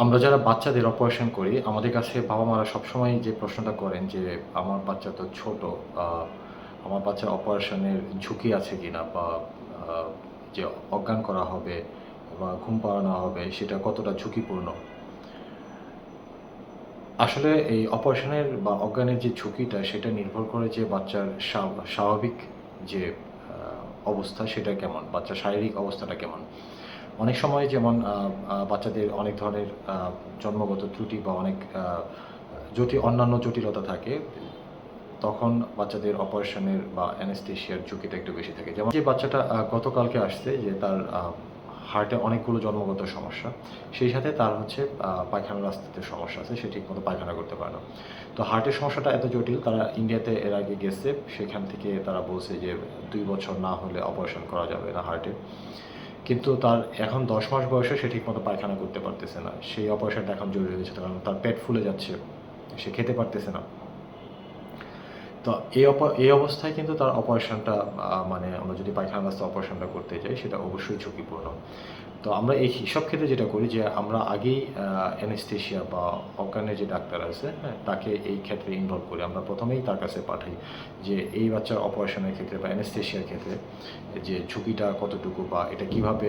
আমরা যারা বাচ্চাদের অপারেশন করি, আমাদের কাছে বাবা মারা সবসময় যে প্রশ্নটা করেন যে, আমার বাচ্চা তো ছোট আমার বাচ্চার অপারেশনের ঝুঁকি আছে কিনা বা যে অজ্ঞান করা হবে বা ঘুম পাড়ানো হবে, সেটা কতটা ঝুঁকিপূর্ণ? আসলে এই অপারেশনের বা অজ্ঞানের যে ঝুঁকিটা, সেটা নির্ভর করে যে বাচ্চার স্বা- স্বাভাবিক যে অবস্থা, সেটা কেমন? বাচ্চার শারীরিক অবস্থাটা কেমন? অনেক সময় যেমন বাচ্চাদের অনেক ধরনের জন্মগত ত্রুটি বা অনেক জটিল অন্যান্য জটিলতা থাকে, তখন বাচ্চাদের অপারেশনের বা অ্যানেস্থেশিয়ার ঝুঁকিটা একটু বেশি থাকে। যেমন যে বাচ্চাটা গতকালকে আসছে যে তার হার্টে অনেকগুলো জন্মগত সমস্যা, সেই সাথে তার হচ্ছে পায়খানার রাস্তাতে সমস্যা আছে, সে ঠিকমতো পায়খানা করতে পারে না। তো হার্টের সমস্যাটা এত জটিল, তারা ইন্ডিয়াতে এর আগে গেছে, সেখান থেকে তারা বলছে যে দুই বছর না হলে অপারেশন করা যাবে না হার্টে। কিন্তু তার এখন দশ মাস বয়সে সে ঠিকমতো পায়খানা করতে পারতেছে না। সেই অপারেশনটা এখন জরুরি হয়েছে কারণ তার পেট ফুলে যাচ্ছে। সে খেতে পারতেছে না। তো এই এই অবস্থায় কিন্তু তার অপারেশনটা মানে আমরা যদি পায়খানা রাস্তা অপারেশনটা করতে যাই, সেটা অবশ্যই ঝুঁকিপূর্ণ। তো আমরা এই সব ক্ষেত্রে যেটা করি যে আমরা আগেই অ্যানেস্থেশিয়া বা অজ্ঞানের যে ডাক্তার আছে হ্যাঁ তাকে এই ক্ষেত্রে ইনভলভ করি। আমরা প্রথমেই তার কাছে পাঠাই যে এই বাচ্চার অপারেশনের ক্ষেত্রে বা অ্যানেস্থেশিয়ার ক্ষেত্রে যে ঝুঁকিটা কতটুকু বা এটা কীভাবে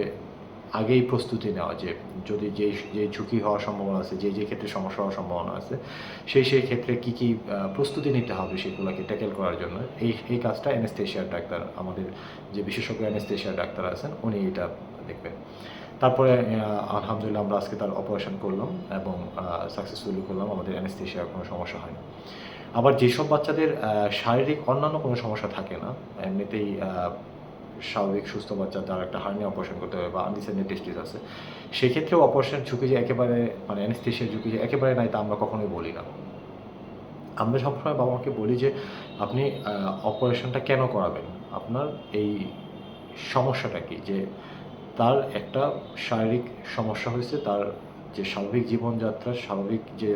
আগেই প্রস্তুতি নেওয়া, যে যদি যে যে ঝুঁকি হওয়ার সম্ভাবনা আছে, যে যে ক্ষেত্রে সমস্যা হওয়ার সম্ভাবনা আছে সেই সেই ক্ষেত্রে কি কি প্রস্তুতি নিতে হবে সেগুলোকে ট্যাকেল করার জন্য। এই এই কাজটা অ্যানেস্থেশিয়ার ডাক্তার, আমাদের যে বিশেষজ্ঞ অ্যানেস্থেশিয়ার ডাক্তার আছেন, উনি এটা দেখবেন। তারপরে আলহামদুলিল্লাহ আমরা আজকে তার অপারেশন করলাম এবং সাকসেসফুলি করলাম, আমাদের অ্যানেস্থেশিয়ার কোনো সমস্যা হয় না আবার যেসব বাচ্চাদের শারীরিক অন্যান্য কোনো সমস্যা থাকে না, এমনিতেই স্বাভাবিক সুস্থ বাচ্চা তার একটা হার্নি অপারেশন করতে হবে বা আনডিসেন্ডেড টেস্টিস আছে। সেক্ষেত্রেও অপারেশনের ঝুঁকি যে একেবারে মানে অ্যানেস্থেশিয়ার ঝুঁকি যে একেবারে নাই তা আমরা কখনোই বলি না। আমরা সবসময় বাবা মাকে বলি যে, আপনি অপারেশনটা কেন করাবেন? আপনার এই সমস্যাটা কি? যে তার একটা শারীরিক সমস্যা হয়েছে, তার যে স্বাভাবিক জীবনযাত্রার স্বাভাবিক যে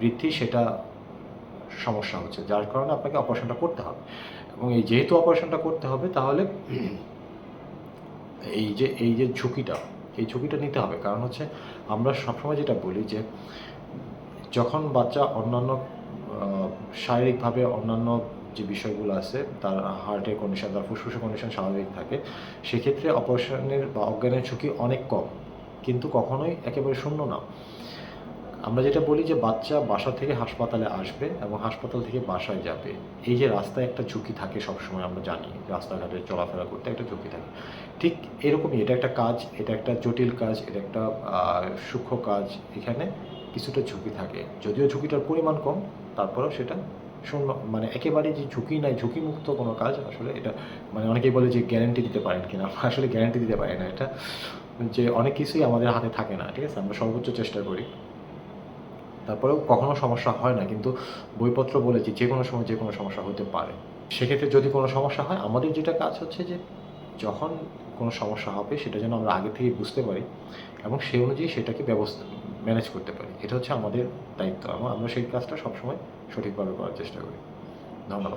বৃদ্ধি সেটা সমস্যা হচ্ছে, যার কারণে আপনাকে অপারেশনটা করতে হবে। এবং এই যেহেতু অপারেশনটা করতে হবে, তাহলে এই যে এই যে ঝুঁকিটা, এই ঝুঁকিটা নিতে হবে। কারণ হচ্ছে, আমরা সবসময় যেটা বলি যে, যখন বাচ্চা অন্যান্য শারীরিকভাবে অন্যান্য যে বিষয়গুলো আছে, তার হার্টের কন্ডিশন তার ফুসফুসের কন্ডিশন স্বাভাবিক থাকে, সেক্ষেত্রে অপারেশনের বা অজ্ঞানের ঝুঁকি অনেক কম। কিন্তু কখনোই একেবারে শূন্য না। আমরা যেটা বলি যে বাচ্চা বাসা থেকে হাসপাতালে আসবে এবং হাসপাতাল থেকে বাসায় যাবে। এই যে রাস্তায় একটা ঝুঁকি থাকে সবসময় আমরা জানি, রাস্তাঘাটে চলাফেরা করতে একটা ঝুঁকি থাকে। ঠিক এরকমই এটা একটা কাজ, এটা একটা জটিল কাজ, এটা একটা সূক্ষ্ম কাজ। এখানে কিছুটা ঝুঁকি থাকে। যদিও ঝুঁকিটার পরিমাণ কম, তারপরেও সেটা শূন্য মানে একেবারে যে ঝুঁকি নাই, ঝুঁকিমুক্ত কোনো কাজ আসলে এটা মানে অনেকেই বলে যে গ্যারেন্টি দিতে পারেন কিনা। আসলে গ্যারেন্টি দিতে পারি না। এটা যে অনেক কিছুই আমাদের হাতে থাকে না, ঠিক আছে? আমরা সর্বোচ্চ চেষ্টা করি। তারপরেও কখনো সমস্যা হয় না, কিন্তু বইপত্র বলেছি যে কোনো সময় যে কোনো সমস্যা হতে পারে। সেক্ষেত্রে যদি কোনো সমস্যা হয়, আমাদের যেটা কাজ হচ্ছে যে, যখন কোনো সমস্যা হবে, সেটা যেন আমরা আগে থেকে বুঝতে পারি এবং সেই অনুযায়ী সেটাকে ব্যবস্থা ম্যানেজ করতে পারি। এটা হচ্ছে আমাদের দায়িত্ব এবং আমরা সেই কাজটা সবসময় সঠিকভাবে করার চেষ্টা করি। ধন্যবাদ।